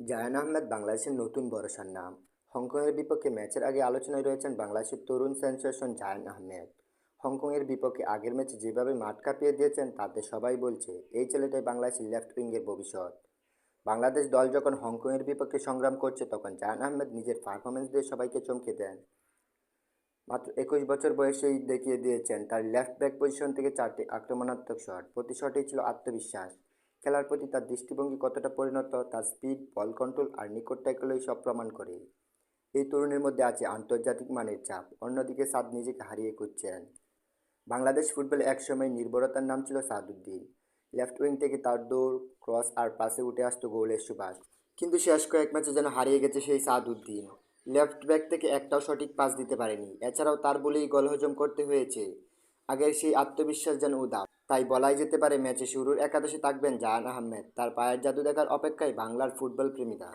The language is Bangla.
জায়ান আহমেদ বাংলাদেশের নতুন ভরসার নাম। হংকংয়ের বিপক্ষে ম্যাচের আগে আলোচনায় রয়েছেন বাংলাদেশের তরুণ সেন্সেশন জায়ান আহমেদ। হংকংয়ের বিপক্ষে আগের ম্যাচে যেভাবে মাঠ কাঁপিয়ে দিয়েছেন, তাতে সবাই বলছে, এই ছেলেটাই বাংলাদেশের লেফট উইংয়ের ভবিষ্যৎ। বাংলাদেশ দল যখন হংকংয়ের বিপক্ষে সংগ্রাম করছে, তখন জায়ান আহমেদ নিজের পারফরমেন্স দিয়ে সবাইকে চমকে দেন। মাত্র একুশ বছর বয়সেই দেখিয়ে দিয়েছেন, তার লেফট ব্যাক পজিশন থেকে চারটি আক্রমণাত্মক শট প্রতি শটেই ছিল আত্মবিশ্বাস। খেলার প্রতি তার দৃষ্টিভঙ্গি কতটা পরিণত, তার স্পিড বল কন্ট্রোল আর নিকট ট্যাকলই সব প্রমাণ করে। এই তরুণের মধ্যে আছে আন্তর্জাতিক মানের চাপ, অন্যদিকে সাদ নিজেকে হারিয়ে খুঁজছেন। বাংলাদেশ ফুটবলে একসময় নির্ভরতার নাম ছিল সাদউদ্দিন। লেফট উইং থেকে তার দৌড়, ক্রস আর পাশে উঠে আসতো গোলের সুবাস। কিন্তু শেষ কয়েক ম্যাচে যেন হারিয়ে গেছে সেই সাদুদ্দিন লেফট ব্যাক থেকে একটাও সঠিক পাস দিতে পারেনি। এছাড়াও তার বলেই গোল হজম করতে হয়েছে। আগের সেই আত্মবিশ্বাস যেন উদাম তাই বলাই যেতে পারে, ম্যাচে শুরুর একাদশে থাকবেন জাহান আহমেদ। তার পায়ের জাদু দেখার অপেক্ষায় বাংলার ফুটবল প্রেমীরা।